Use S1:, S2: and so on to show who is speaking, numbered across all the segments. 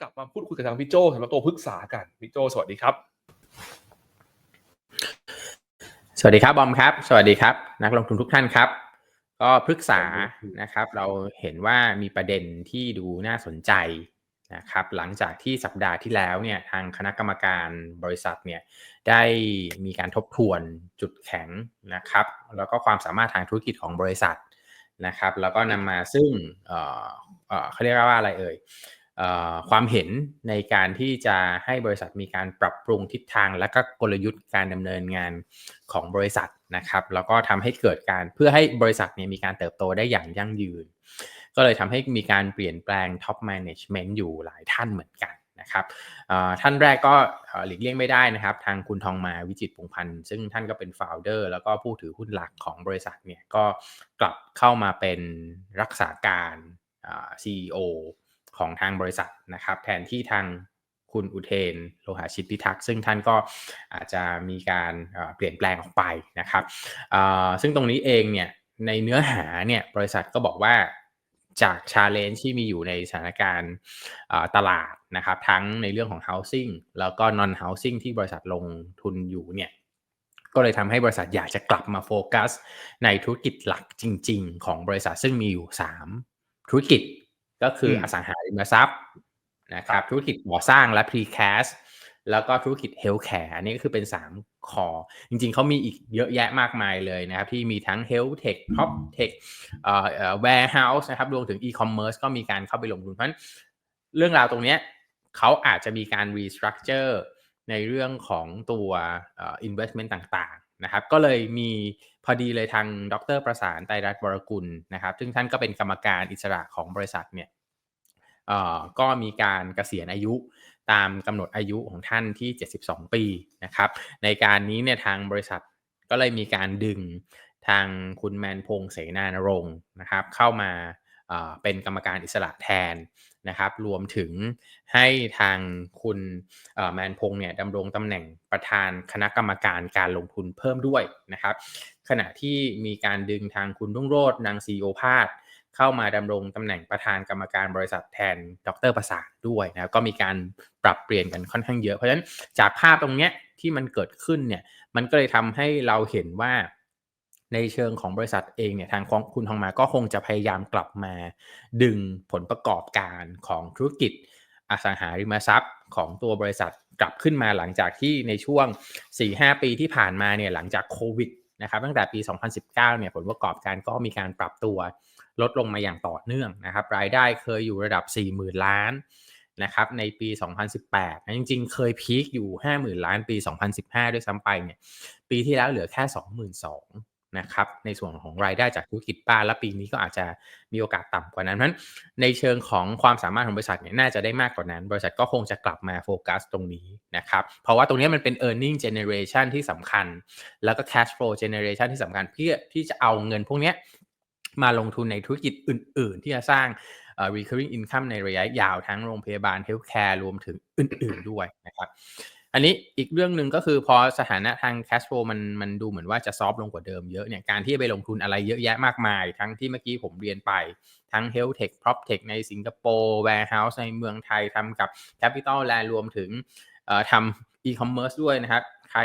S1: กลับมาพูดคุยกับทางพี่โจสำหรับตัวพฤกษากันพี่โจสวัสดีครับ
S2: สวัสดีครับบอมครับ สวัสดีครับ นักลงทุนทุกท่านครับ ก็พฤกษานะครับ เราเห็นว่ามีประเด็นที่ดูน่าสนใจนะครับหลังจากที่สัปดาห์ที่แล้วเนี่ยทางคณะกรรมการบริษัทเนี่ยได้มีการทบทวนจุดแข็งนะครับ แล้วก็ความสามารถทางธุรกิจของบริษัทนะครับ แล้วก็นำมาซึ่งเออเออเขาเรียกว่าอะไรเอ่ย ความเห็นในการที่จะให้บริษัทมีการปรับปรุงทิศทาง และก็กลยุทธ์การดำเนินงานของบริษัทนะครับ แล้วก็ทำให้เกิดการเพื่อให้บริษัทเนี่ยมีการเติบโตได้อย่างยั่งยืน ก็เลยทำให้มีการเปลี่ยนแปลงท็อปแมネจเมนต์อยู่หลายท่านเหมือนกันนะครับท่านแรกก็หลีกเลี่ยงไม่ได้นะครับ ทางคุณทองมาวิจิตพงพันธ์ซึ่งท่านก็เป็นโฟาวเดอร์แล้วก็ผู้ถือหุ้นหลักของบริษัทเนี่ยก็กลับเข้ามาเป็นรักษาการ CEO ของทางบริษัทนะครับ แทนที่ทางคุณอุเทนโลหะชิตพิทักษ์ซึ่งท่านก็อาจจะมีการเปลี่ยนแปลงออกไปนะครับ ซึ่งตรงนี้เองเนี่ยในเนื้อหาเนี่ยบริษัทก็บอกว่าจากชาเลนจ์ที่มีอยู่ในสถานการณ์ตลาดนะครับ ทั้งในเรื่องของ housing แล้วก็ non housing ที่บริษัทลงทุนอยู่เนี่ยก็เลยทำให้บริษัทอยากจะกลับมาโฟกัส ในธุรกิจหลักจริง ๆ ของบริษัทซึ่งมีอยู่ 3 ธุรกิจ ก็คืออสังหาริมทรัพย์นะครับธุรกิจก่อสร้างและ precast แล้วก็ธุรกิจเฮลท์แคร์อันนี้ก็คือเป็น 3 คอ จริงๆ เขามีอีกเยอะแยะมากมายเลยนะครับ ที่มีทั้ง Health Tech Prop Tech เอ่อ Warehouse นะครับรวมถึง E-commerce ก็มีการเข้าไปลงทุน เพราะฉะนั้นเรื่องราวตรงนี้เขาอาจจะมีการ restructure ในเรื่องของตัว investment ต่างๆนะครับ ก็เลยมี พอดีเลยทางดรประสานไตรรัตน์วรกุลนะครับ ซึ่งท่านก็เป็นกรรมการอิสระของบริษัทเนี่ยก็มีการเกษียณอายุตามกำหนดอายุของท่านที่ 72 ปีนะครับ ในการนี้เนี่ยทางบริษัทก็เลยมีการดึงทางคุณแมนพงเสนานรงค์นะครับ เข้ามาเป็นกรรมการอิสระแทน นะครับรวมถึงให้ทางคุณแมนพงเนี่ยดำรงตำแหน่งประธานคณะกรรมการการลงทุนเพิ่มด้วยนะครับ ขณะที่มีการดึงทางคุณรุ่งโรจน์นางซีโอพาดเข้ามาดำรงตำแหน่งประธานกรรมการบริษัทแทนดรประสาทด้วยนะก็มีการปรับเปลี่ยนกันค่อนข้างเยอะเพราะฉะนั้นจากภาพตรงเนี้ยที่มันเกิดขึ้นเนี่ยมันก็เลยทำให้เราเห็นว่า ในเชิงของบริษัทเองเนี่ยทางของคุณทองมาก็คงจะพยายามกลับมาดึงผลประกอบการของธุรกิจอสังหาริมทรัพย์ของตัวบริษัทกลับขึ้นมาหลังจากที่ในช่วง 4-5 ปีที่ผ่านมาเนี่ยหลังจากโควิดนะครับตั้งแต่ปี 2019 เนี่ยผลประกอบการก็มีการปรับตัวลดลงมาอย่างต่อเนื่องนะครับ รายได้เคยอยู่ระดับ 40,000 ล้านนะครับในปี 2018นะจริงๆ เคยพีคอยู่ 50,000 ล้านปี 2015 ด้วยซ้ำไปเนี่ยปีที่แล้วเหลือแค่ 22,000 นะครับในส่วนของรายได้จากธุรกิจบ้านและปีนี้ก็อาจจะมีโอกาสต่ำกว่านั้นเพราะในเชิงของความสามารถของบริษัทเนี่ยน่าจะได้มากกว่านั้น บริษัทก็คงจะกลับมาโฟกัสตรงนี้นะครับเพราะว่าตรงนี้มันเป็น e a r n i n g generation ที่สำคัญ แล้วก็ cash flow generation ที่สำคัญเพื่อที่จะเอาเงินพวกนี้มาลงทุนในธุรกิจอื่น ๆ ที่จะสร้าง recurring income ในระยะยาวทั้งโรงพยาบาล healthcare รวมถึงอื่น ๆ ด้วยนะครับ อันนี้อีกเรื่องหนึ่งก็คือพอสถานะทาง cash flow มันมันดูเหมือนว่าจะซอฟลงกว่าเดิมเยอะเนี่ยการที่ไปลงทุนอะไรเยอะแยะมากมาย ทั้งที่เมื่อกี้ผมเรียนไป ทั้ง health tech prop tech ในสิงคโปร์ warehouse ในเมืองไทยทำกับ capital land รวมถึงทำ e-commerce ด้วยนะครับใคร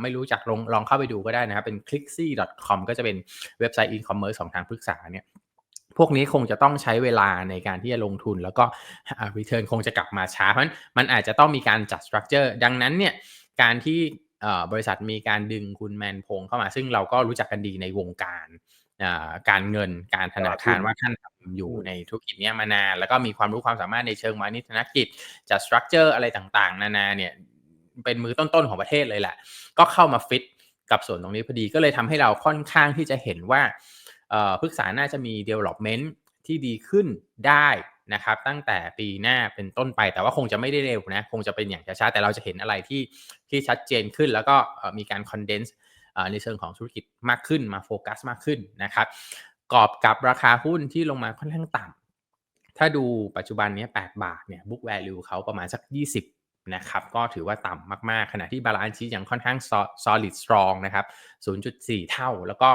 S2: ไม่รู้จักลองลองเข้าไปดูก็ได้นะครับเป็น clicksy.com ก็จะเป็นเว็บไซต์ e-commerce ของทางปรึกษาเนี่ย พวกนี้คงจะต้องใช้เวลาในการที่จะลงทุน แล้วก็ return คงจะกลับมาช้าเพราะมันอาจจะต้องมีการจัด structure ดังนั้นเนี่ยการที่บริษัทมีการดึงคุณแมนพงเข้ามา ซึ่งเราก็รู้จักกันดีในวงการการเงินการธนาคารว่าท่านทำอยู่ในธุรกิจนี้มานาน แล้วก็มีความรู้ความสามารถในเชิงมานิธนกิจจัดสตรัคเจอร์อะไรต่างๆ นานาเนี่ยเป็นมือต้นๆของประเทศเลยแหละ ก็เข้ามาฟิตกับส่วนตรงนี้พอดีก็เลยทำให้เราค่อนข้างที่จะเห็นว่า พฤกษาน่าจะมี development ที่ดีขึ้นได้นะครับตั้งแต่ปีหน้าเป็นต้นไปแต่ว่าคงจะไม่ได้เร็วนะคงจะเป็นอย่างช้าๆแต่เราจะเห็นอะไรที่ที่ชัดเจนขึ้น แล้วก็มีการ condense ในเชิงของธุรกิจมากขึ้นมาโฟกัสมากขึ้นนะครับกรอบกับราคาหุ้นที่ลงมาค่อนข้างต่ำถ้าดูปัจจุบันนี้8บาทเนี่ย book value เขาประมาณสัก 20 นะครับก็ถือว่าต่ำมากๆ ขณะที่บาลานซ์ชียังค่อนข้าง solid strong นะครับ 0.4 เท่า แล้วก็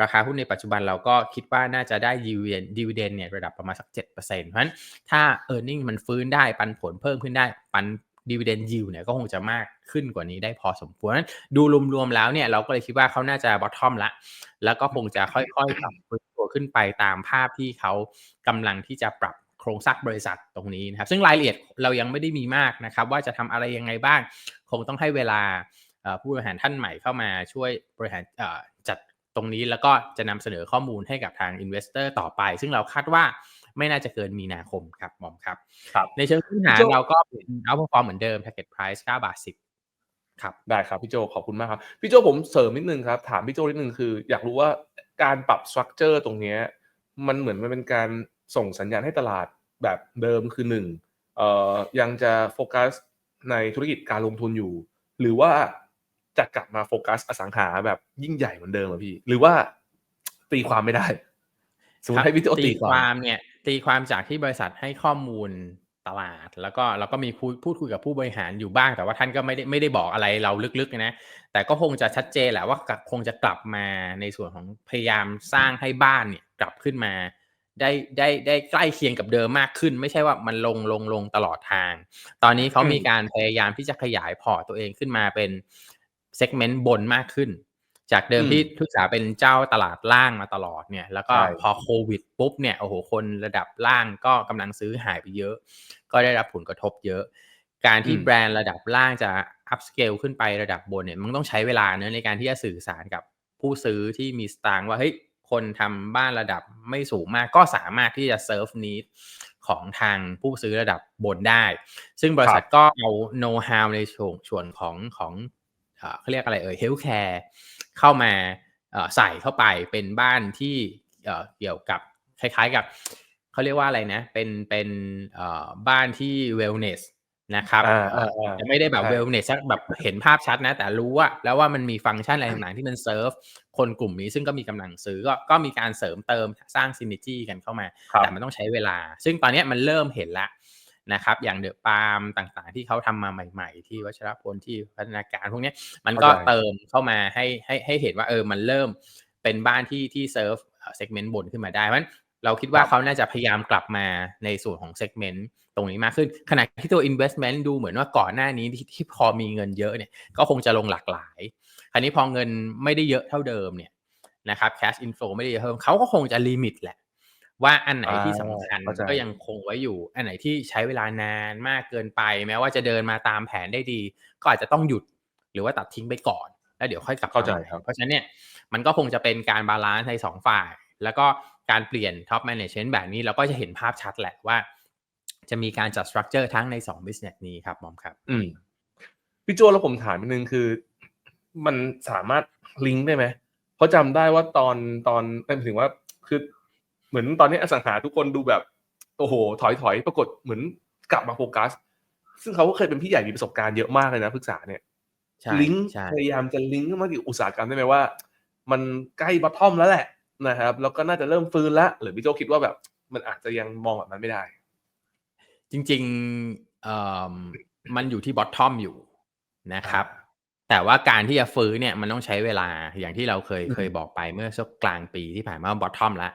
S2: ราคาหุ้นในปัจจุบันเราก็คิดว่าน่าจะได้ dividend dividend เนี่ยระดับประมาณสัก 7%เพราะฉะนั้นถ้า e a r n i n g มันฟื้นได้ปันผลเพิ่มขึ้นได้ปัน dividend yield เนี่ยก็คงจะมากขึ้นกว่านี้ได้พอสมควร ดูรวมๆแล้วเนี่ยเราก็เลยคิดว่าเขาน่าจะ bottom ละ แล้วก็คงจะค่อยๆปรับตัวขึ้นไปตามภาพที่เขากำลังที่จะปรับ โครงสร้างบริษัทตรงนี้นะครับ ซึ่งรายละเอียดเรายังไม่ได้มีมากนะครับ ว่าจะทำอะไรยังไงบ้าง คงต้องให้เวลาผู้บริหารท่านใหม่เข้ามาช่วยบริหารจัดตรงนี้แล้วก็จะนำเสนอข้อมูลให้กับทาง Investor ต่อไป ซึ่งเราคาดว่าไม่น่าจะเกินมีนาคมครับหมอมครับ
S1: ครับ
S2: ในเชิงพื้นฐานเราก็เป็น outperform เหมือนเดิม target price 9บาท10ครับ
S1: ได้ครับพี่โจขอบคุณมากครับพี่โจผมเสริมนิดนึงครับ ถามพี่โจนิดนึงคือ อยากรู้ว่าการปรับสตรัคเจอร์ตรงเนี้ยมันเหมือนมันเป็นการ ส่งสัญญาณให้ตลาดแบบเดิมคือหนึ่งเอ่อยังจะโฟกัสในธุรกิจการลงทุนอยู่ หรือว่าจะกลับมาโฟกัสอสังหาแบบยิ่งใหญ่เหมือนเดิมอะพี่ หรือว่าตีความไม่ได้สมมติให้พี่โจตีความ
S2: เนี่ย ตีความจากที่บริษัทให้ข้อมูลตลาด แล้วก็เราก็มีพูดพูดคุยกับผู้บริหารอยู่บ้าง แต่ว่าท่านก็ไม่ได้ไม่ได้บอกอะไรเราลึกๆนะแต่ก็คงจะชัดเจนแหละว่าคงจะกลับมาในส่วนของพยายามสร้างให้บ้านเนี่ยกลับขึ้นมา ได้ได้ได้ใกล้เคียงกับเดิมมากขึ้น ไม่ใช่ว่ามันลงลงลงตลอดทาง ตอนนี้เขามีการพยายามที่จะขยายพอร์ตตัวเองขึ้นมาเป็นเซกเมนต์บนมากขึ้น จากเดิมที่ทุกสาเป็นเจ้าตลาดล่างมาตลอดเนี่ย แล้วก็พอโควิดปุ๊บเนี่ยโอ้โหคนระดับล่างก็กำลังซื้อหายไปเยอะ ก็ได้รับผลกระทบเยอะ การที่แบรนด์ระดับล่างจะอัพสเกลขึ้นไประดับบนเนี่ยมันต้องใช้เวลาเนื้อในการที่จะสื่อสารกับผู้ซื้อที่มีสตางค์ว่าเฮ้ย คนทำบ้านระดับไม่สูงมากก็สามารถที่จะเซิร์ฟนิดของทางผู้ซื้อระดับบนได้ ซึ่งบริษัทก็เอาโน้ตฮาวในส่วนของของเขาเรียกอะไรเอ่ยเฮลท์แคร์เข้ามาใส่เข้าไปเป็นบ้านที่เกี่ยวกับคล้ายๆกับเขาเรียกว่าอะไรนะ เป็นเป็นบ้านที่เวลเนส นะครับจะไม่ได้แบบเวลเนสแบบเห็นภาพชัดนะ แต่รู้ว่าแล้วว่ามันมีฟังก์ชันอะไรต่างๆที่มันเซิร์ฟคนกลุ่มนี้ซึ่งก็มีกำลังซื้อก็ก็มีการเสริมเติมสร้างซิน n จีกันเข้ามา แต่มันต้องใช้เวลา ซึ่งตอนนี้มันเริ่มเห็นแล้วนะครับ อย่างเดอะปาล์มต่างๆ ที่เขาทำมาใหม่ ๆ ที่วัชรพลที่พัฒนาการพวกนี้มันก็เติมเข้ามาให้ให้ให้เห็นว่าเออมันเริ่มเป็นบ้านที่ที่เซิร์ฟเซกเมนต์บนขึ้นมาได้เพราะ เราคิดว่าเขาน่าจะพยายามกลับมาในส่วนของเซกเมนต์ตรงนี้มากขึ้นขณะที่ตัว investment ดูเหมือนว่าก่อนหน้านี้ที่ที่พอมีเงินเยอะเนี่ยก็คงจะลงหลากหลาย คราวนี้พอเงินไม่ได้เยอะเท่าเดิมเนี่ยนะครับ cash inflow ไม่ได้เยอะเพิ่มเขาก็คงจะลิมิตแหละ ว่าอันไหนที่สำคัญก็ยังคงไว้อยู่ อันไหนที่ใช้เวลานานมากเกินไป แม้ว่าจะเดินมาตามแผนได้ดี ก็อาจจะต้องหยุดหรือว่าตัดทิ้งไปก่อน แล้วเดี๋ยวค่อยกลับ
S1: เข้าใจครับ
S2: เพราะฉะนั้นเนี่ยมันก็คงจะเป็นการบาลานซ์ในสองฝ่าย แล้วก็ การเปลี่ยน top management แบบนี้เราก็จะเห็นภาพชัดแหละว่า จะมีการจัด structure ทั้งใน2 business นี้ครับมอมครับ
S1: อืมพี่โจแล้วผมถามนิดนึงคือ มันสามารถลิงก์ได้ไหมเพราะจำได้ว่าตอนตอนหมายถึงว่าคือเหมือนตอนนี้อสังหาทุกคนดูแบบโอ้โห ถอยถอยปรากฏเหมือนกลับมาโฟกัส ซึ่งเขาก็เคยเป็นพี่ใหญ่มีประสบการณ์เยอะมากเลยนะพึกษาเนี่ยลิงก์พยายามจะลิงก์มาที่อุตสาหกรรมได้ไหมว่า มันใกล้บอททอมแล้วแหละ นะครับแล้วก็น่าจะเริ่มฟื้นแล้วหรือพี่โจคิดว่าแบบ มันอาจจะยังมองแบบนั้นไม่ได้
S2: จริงๆมันอยู่ที่บอททอมอยู่นะครับ แต่ว่าการที่จะฟื้นเนี่ยมันต้องใช้เวลาอย่างที่เราเคยเคยบอกไปเมื่อสักกลางปีที่ผ่านมาบอททอมแล้ว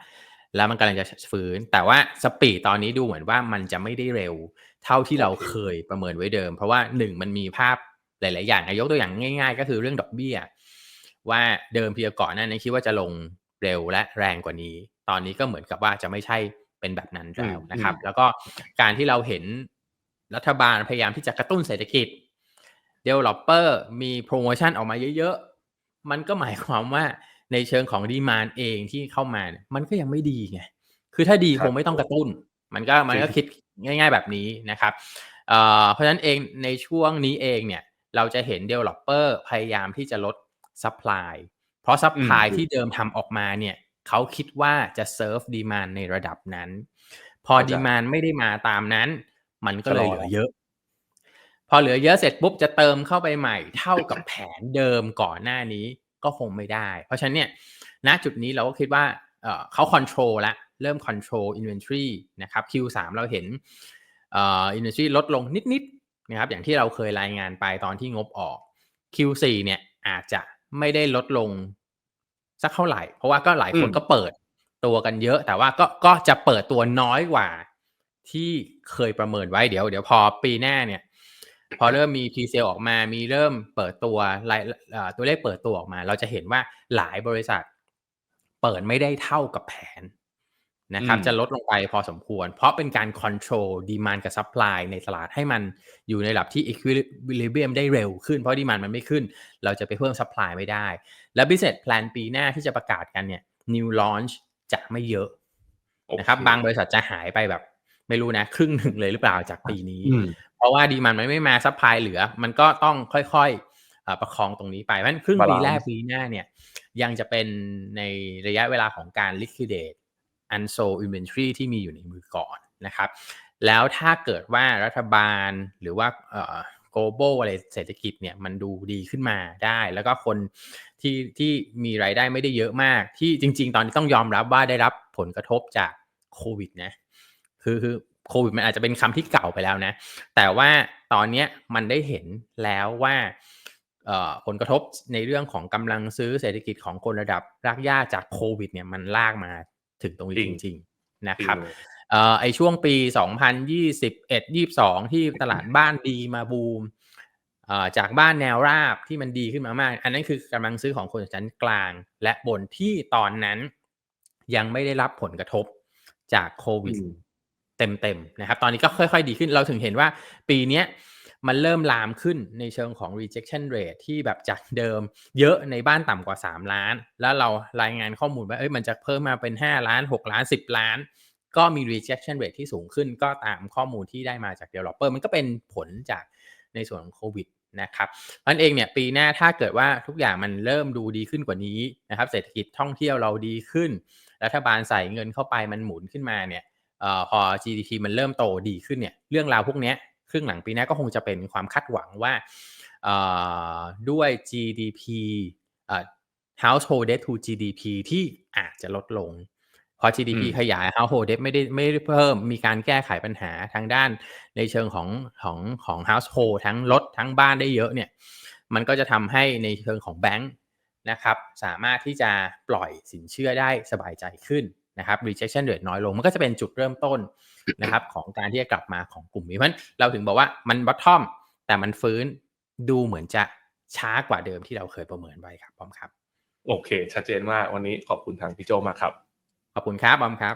S2: แล้วมันกำลังจะฟื้น แต่ว่าสปีดตอนนี้ดูเหมือนว่ามันจะไม่ได้เร็ว เท่าที่เราเคยประเมินไว้เดิม เพราะว่าหนึ่งมันมีภาพหลาย ๆ อย่างยกตัวอย่างง่าย ๆ ก็คือเรื่องดอกเบี้ย ว่าเดิมเพียก่อนนั้นคิดว่าจะลง เร็วและแรงกว่านี้ ตอนนี้ก็เหมือนกับว่าจะไม่ใช่เป็นแบบนั้นแล้วนะครับ แล้วก็การที่เราเห็นรัฐบาลพยายามที่จะกระตุ้นเศรษฐกิจ developer มีโปรโมชั่นออกมาเยอะๆ มันก็หมายความว่าในเชิงของดีมานเองที่เข้ามามันก็ยังไม่ดีไง คือถ้าดีคงไม่ต้องกระตุ้น มันก็มันก็คิดง่าย ๆ แบบนี้นะครับเพราะฉะนั้นเองในช่วงนี้เองเนี่ยเราจะเห็น developer พยายามที่จะลด supply เพราะซัพพลายที่เดิมทำออกมาเนี่ยเขาคิดว่าจะเซิร์ฟดีมานในระดับนั้น พอดีมานไม่ได้มาตามนั้น มันก็เลยเหลือเยอะ พอเหลือเยอะเสร็จปุ๊บจะเติมเข้าไปใหม่เท่ากับแผนเดิมก่อนหน้านี้ก็คงไม่ได้ เพราะฉะนั้นเนี่ยณจุดนี้เราก็คิดว่าเขาคอนโทรลละเริ่มคอนโทรลอินเวนทรีนะครับ Q3 เราเห็นอินเวนทรีลดลงนิดนะครับอย่างที่เราเคยรายงานไปตอนที่งบออก Q4 เนี่ยอาจจะ ไม่ได้ลดลงสักเท่าไหร่ เพราะว่าก็หลายคน
S1: อืม
S2: ก็เปิดตัวกันเยอะ แต่ว่าก็ก็จะเปิดตัวน้อยกว่า ที่เคยประเมินไว้เดี๋ยวเดี๋ยวพอปีหน้าเนี่ย พอเริ่มมีพรีเซลออกมา มีเริ่มเปิดตัวรายเอ่อตัวเลขเปิดตัวออกมา เราจะเห็นว่าหลายบริษัท เปิดไม่ได้เท่ากับแผน นะครับ
S1: อืม
S2: จะลดลงไปพอสมควร เพราะเป็นการคอนโทรลดีมานกับซัพพลายในตลาดให้มันอยู่ในระดับที่ equilibrium ได้เร็วขึ้น เพราะดีมานมันไม่ขึ้น เราจะไปเพิ่มซัพพลายไม่ได้ และ business plan ปีหน้าที่จะประกาศกันเนี่ย new launch จะไม่เยอะ
S1: โอเนะ
S2: ครับบางบริษัทจะหายไปแบบ ไม่รู้นะ ครึ่งหนึ่งเลยหรือเปล่าจากปีนี้
S1: อืม
S2: เพราะว่าดีมันมันไม่มาซัพพลายเหลือ มันก็ต้องค่อยๆเอ่อประคองตรงนี้ไปเพราะฉะนั้นครึ่งปี
S1: Balance
S2: แรกปีหน้าเนี่ย ยังจะเป็นในระยะเวลาของการ liquidate unsold inventory ที่มีอยู่ในมือก่อนนะครับ แล้วถ้าเกิดว่ารัฐบาลหรือว่าเอ่อ global อะไรเศรษฐกิจเนี่ยมันดูดีขึ้นมาได้ แล้วก็คนที่ที่มีรายได้ไม่ได้เยอะมาก ที่จริง ๆ ตอนนี้ต้องยอมรับว่าได้รับผลกระทบจากโควิดนะคือคือโควิดมันอาจจะเป็นคำที่เก่าไปแล้วนะ แต่ว่าตอนนี้มันได้เห็นแล้วว่าเอ่อผลกระทบในเรื่องของกำลังซื้อเศรษฐกิจของคนระดับรากหญ้าจากโควิดเนี่ยมันลากมา ถึงตรงนี้
S1: จ
S2: จ
S1: ริง
S2: ริง ๆ นะครับ
S1: จริงเลย
S2: เอ่อไอช่วงปี 2021 22 ที่ตลาดบ้านดีมาบูมเอ่อจากบ้านแนวราบที่มันดีขึ้นมามาก อันนั้นคือกำลังซื้อของคนชั้นกลาง และบนที่ตอนนั้นยังไม่ได้รับผลกระทบจากโควิด
S1: อืม
S2: เต็มๆนะครับ ตอนนี้ก็ค่อย ๆ ดีขึ้นเราถึงเห็นว่าปีเนี้ย มันเริ่มลามขึ้นในเชิงของ rejection rate ที่แบบจากเดิม เยอะในบ้านต่ำกว่า 3 ล้าน แล้วเรารายงานข้อมูลว่าเอ้ยมันจะเพิ่มมาเป็น 5 ล้าน 6 ล้าน 10 ล้าน ก็มี rejection rate ที่สูงขึ้น ก็ตามข้อมูลที่ได้มาจาก developer มันก็เป็นผลจากในส่วนของโควิดนะครับมันเองเนี่ยปีหน้าถ้าเกิดว่าทุกอย่างมันเริ่มดูดีขึ้นกว่านี้นะครับ เศรษฐกิจท่องเที่ยวเราดีขึ้น รัฐบาลใส่เงินเข้าไปมันหมุนขึ้นมาเนี่ยเอ่อพอ GDP มันเริ่มโตดีขึ้นเนี่ยเรื่องราวพวกนี้ รึ่งหลังปีหน้าก็คงจะเป็นความคาดหวังว่าเอ่อด้วย GDP เอ่อ household debt to GDP ที่อาจจะลดลง พอ GDP
S1: อืม
S2: ขยาย household debt ไม่ได้ไม่ได้เพิ่มมีการแก้ไขปัญหาทางด้านในเชิงของของของ household ทั้งรถทั้งบ้านได้เยอะเนี่ย มันก็จะทำให้ในเชิงของแบงค์นะครับสามารถที่จะปล่อยสินเชื่อได้สบายใจขึ้นนะครับ rejection rate น้อยลง มันก็จะเป็นจุดเริ่มต้น นะครับของการที่จะกลับมาของกลุ่มนี้เพราะฉะนั้นเราถึงบอกว่ามัน bottom แต่มันฟื้นดูเหมือนจะช้ากว่าเดิมที่เราเคยประเมินไว้ครับพร้อมครับ
S1: โอเค ชัดเจนมากวันนี้ขอบคุณทางพี่โจมากครับ
S2: ขอบคุณครับบอมครับ